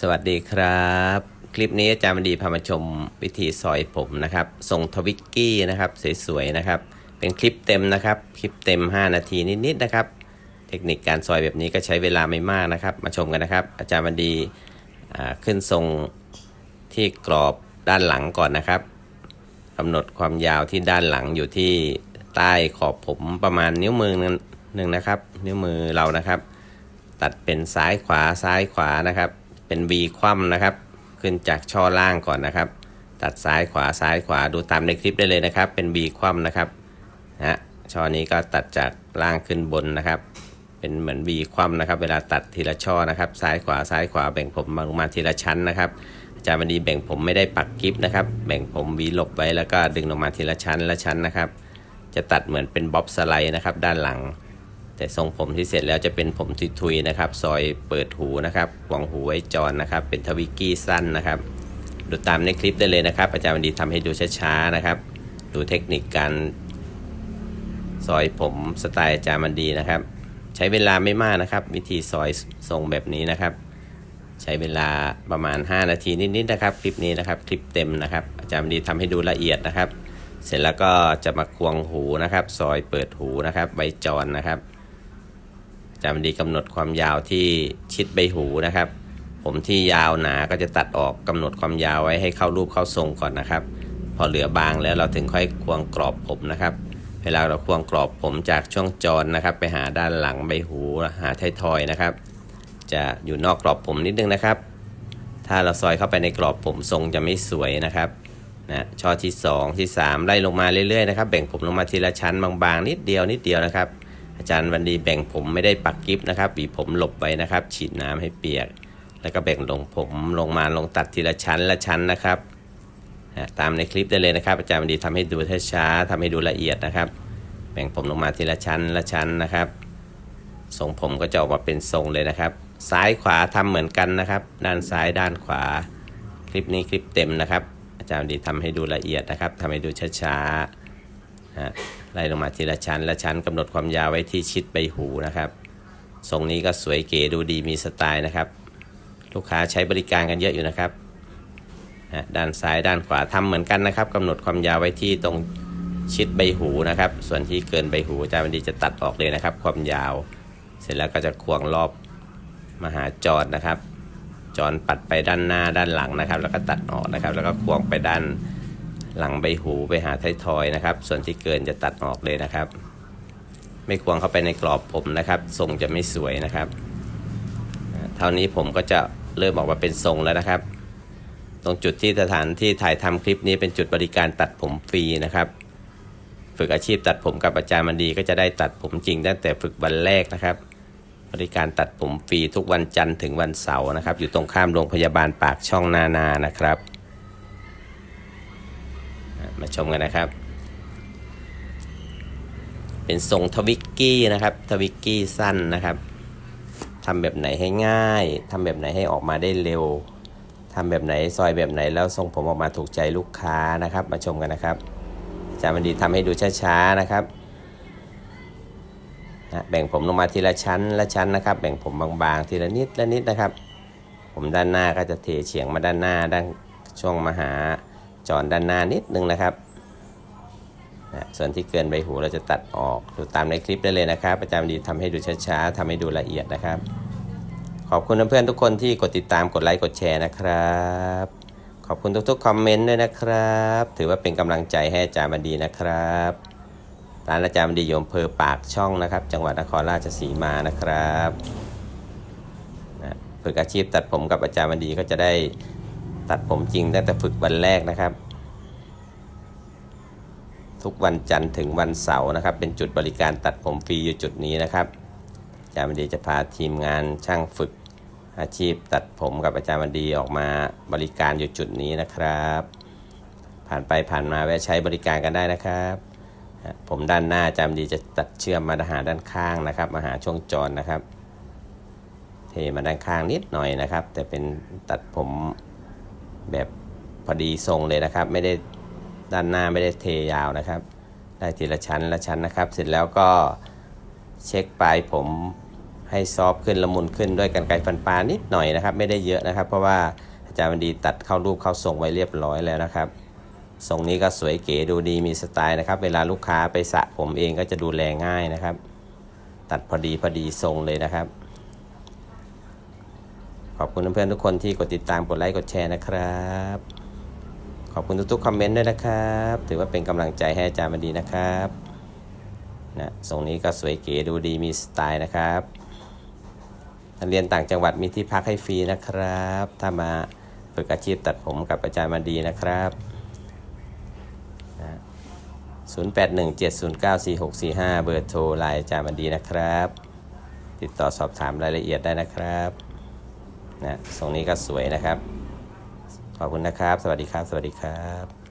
สวัสดีครับ คลิปนี้อาจารย์บดีพามาชมวิธีซอยผมนะครับทรงทวิกกี้นะครับสวยๆนะครับ เป็นคลิปเต็มนะครับ คลิปเต็ม 5 นาทีนิดๆนะครับ เทคนิคการซอยแบบนี้ก็ใช้เวลาไม่มากนะครับ มาชมกันนะครับ อาจารย์บดีขึ้นทรงที่กรอบด้านหลังก่อนนะครับกำหนดความยาวที่ด้านหลังอยู่ที่ใต้ขอบผมประมาณนิ้วมือหนึ่งนะครับ นิ้วมือเรานะครับ ตัดเป็นซ้ายขวาซ้ายขวานะครับ เป็น V คว่ำนะครับ ขึ้นจากช่อล่างก่อนนะครับ ตัดซ้ายขวาซ้ายขวาดูตามในคลิปได้เลยนะครับ เป็น V คว่ำนะครับนะฮะช่อนี้ก็ตัดจากล่างขึ้นบนนะครับ เป็นเหมือน V คว่ำนะครับ เวลาตัดทีละช่อนะครับ ซ้ายขวาซ้ายขวาแบ่งผมมาลงมาทีละชั้นนะครับอาจารย์วันนี้แบ่งผมไม่ได้ปักกิฟนะครับ แบ่งผมวีหลบไว้แล้วก็ดึงลงมาทีละชั้นละชั้นนะครับ จะตัดเหมือนเป็นบ๊อบสไลด์นะครับ ด้านหลัง แต่ทรงผมที่เสร็จแล้วจะเป็นผมทุยๆนะครับ ซอยเปิดหูนะครับหวงหูไว้จอนนะครับ เป็นทวิกกี้สั้นนะครับ ดูตามในคลิปได้เลยนะครับ อาจารย์วันดีทำให้ดูช้าๆนะครับ ดูเทคนิคการซอยผมสไตล์อาจารย์วันดีนะครับ ใช้เวลาไม่มากนะครับ วิธีซอยทรงแบบนี้นะครับ ใช้เวลาประมาณ 5 นาทีนิดๆนะครับ คลิปนี้นะครับ คลิปเต็มนะครับ อาจารย์วันดีทำให้ดูละเอียดนะครับ เสร็จแล้วก็จะมาควงหูนะครับ ซอยเปิดหูนะครับใบจอนนะครับ จารย์ดีกำหนดความยาวที่ชิดใบหูนะครับ ผมที่ยาวหนาก็จะตัดออกกำหนดความยาวไว้ให้เข้ารูปเข้าทรงก่อนนะครับ พอเหลือบางแล้วเราถึงค่อยควงกรอบผมนะครับ เวลาเราควงกรอบผมจากช่วงจรนะครับ ไปหาด้านหลังใบหูหาไทยทอยนะครับ จะอยู่นอกกรอบผมนิดนึงนะครับ ถ้าเราซอยเข้าไปในกรอบผมทรงจะไม่สวยนะครับนะช่อที่ 2 ที่ 3 ไล่ลงมาเรื่อยๆนะครับแบ่งผมลงมาทีละชั้นบางๆ นิดเดียวนิดเดียวนะครับ อาจารย์วันดีแบ่งผมไม่ได้ปักกิฟนะครับบีผมหลบไว้นะครับ ฉีดน้ำให้เปียก แล้วก็แบ่งลงผมลงมาลงตัดทีละชั้นละชั้นนะครับตามในคลิปได้เลยนะครับ อาจารย์วันดีทำให้ดูช้าๆทำให้ดูละเอียดนะครับ แบ่งผมลงมาทีละชั้นละชั้นนะครับทรงผมก็จะออกมาเป็นทรงเลยนะครับ ซ้ายขวาทำเหมือนกันนะครับ ด้านซ้ายด้านขวา คลิปนี้คลิปเต็มนะครับ อาจารย์ดีทำให้ดูละเอียดนะครับทำให้ดูช้าๆนะ ไล่ลงมาทีละชั้น ละชั้นกำหนดความยาวไว้ที่ชิดใบหูนะครับ ทรงนี้ก็สวยเก๋ดูดีมีสไตล์นะครับ ลูกค้าใช้บริการกันเยอะอยู่นะครับ ด้านซ้ายด้านขวาทำเหมือนกันนะครับกำหนดความยาวไว้ที่ตรงชิดใบหูนะครับ ส่วนที่เกินใบหูอาจารย์ดีจะตัดออกเลยนะครับ ความยาว เสร็จแล้วก็จะควงรอบมาหาจอดนะครับ จอนปัดไปด้านหน้าด้านหลังนะครับ แล้วก็ตัดออกนะครับ แล้วก็ควงไปด้าน หลังใบหูไปหาไทยทอยนะครับ ส่วนที่เกินจะตัดออกเลยนะครับ ไม่ควงเข้าไปในกรอบผมนะครับ ทรงจะไม่สวยนะครับ เท่านี้ผมก็จะเริ่มออกมาเป็นทรงแล้วนะครับ ตรงจุดที่สถานที่ถ่ายทำคลิปนี้เป็นจุดบริการตัดผมฟรีนะครับ ฝึกอาชีพตัดผมกับอาจารย์มันดีก็จะได้ตัดผมจริงตั้งแต่ฝึกวันแรกนะครับบริการตัดผมฟรีทุกวันจันทร์ถึงวันเสาร์นะครับ อยู่ตรงข้ามโรงพยาบาลปากช่องนานานะครับ มาชมกันนะครับ เป็นทรงทวิกกี้นะครับทวิกกี้สั้นนะครับทำแบบไหนให้ง่ายทำแบบไหนให้ออกมาได้เร็วทำแบบไหนซอยแบบไหนแล้วทรงผมออกมาถูกใจลูกค้านะครับ มาชมกันนะครับอาจารย์บันดีทำให้ดูช้าๆนะครับนะแบ่งผมลงมาทีละชั้นละชั้นนะครับ แบ่งผมบางๆ ทีละนิดละนิดนะครับ ผมด้านหน้าก็จะเทเฉียงมาด้านหน้าด้านช่วงมหา จอนด้านหน้านิดนึงนะครับนะส่วนที่เกินใบหูเราจะตัดออกดูตามในคลิปได้เลยนะครับอาจารย์ดีทำให้ดูช้าๆทำให้ดูละเอียดนะครับ ขอบคุณเพื่อนๆทุกคนที่กดติดตามกดไลค์กดแชร์นะครับ ขอบคุณทุกๆคอมเมนต์ด้วยนะครับ ถือว่าเป็นกำลังใจให้อาจารย์บดีนะครับร้านอาจารย์บดีอยู่อำเภอปากช่องนะครับ จังหวัดนครราชสีมานะครับนะฝึกอาชีพตัดผมกับอาจารย์บดีก็จะได้ตัดผมจริงตั้งแต่ฝึกวันแรกนะครับ ทุกวันจันทร์ถึงวันเสาร์นะครับ เป็นจุดบริการตัดผมฟรีอยู่จุดนี้นะครับอาจารย์บดีจะพาทีมงานช่างฝึกอาชีพตัดผมกับอาจารย์บดีออกมาบริการอยู่จุดนี้นะครับ ผ่านไปผ่านมาแวะใช้บริการกันได้นะครับ ผมด้านหน้าอาจารย์ดีจะตัดเชื่อมมาหาด้านข้างนะครับ มาหาช่วงจรนะครับ เทมาด้านข้างนิดหน่อยนะครับ แต่เป็นตัดผมแบบพอดีทรงเลยนะครับ ไม่ได้ ด้านหน้าไม่ได้เทยาวนะครับ ได้ทีละชั้นละชั้นนะครับ เสร็จแล้วก็เช็คปลายผมให้ซอฟขึ้นละมุนขึ้นด้วยกันไกรฟันปลานิดหน่อยนะครับ ไม่ได้เยอะนะครับ เพราะว่าอาจารย์วันดีตัดเข้ารูปเข้าทรงไว้เรียบร้อยแล้วนะครับทรงนี้ก็สวยเก๋ดูดีมีสไตล์นะครับ เวลาลูกค้าไปสระผมเองก็จะดูแลง่ายนะครับ ตัดพอดีพอดีทรงเลยนะครับ ขอบคุณเพื่อนๆทุกคนที่กดติดตามกดไลค์กดแชร์นะครับ ขอบคุณทุกๆคอมเมนต์ด้วยนะครับ ถือว่าเป็นกำลังใจให้อาจารย์มาดีนะครับนะทรงนี้ก็สวยเก๋ดูดีมีสไตล์นะครับเรียนต่างจังหวัดมีที่พักให้ฟรีนะครับ ถ้ามาฝึกอาชีพตัดผมกับอาจารย์มาดีนะครับนะ0817094645 เบอร์โทรไลน์อาจารย์มาดีนะครับ ติดต่อสอบถามรายละเอียดได้นะครับนะทรงนี้ก็สวยนะครับ ขอบคุณนะครับ สวัสดีครับ สวัสดีครับ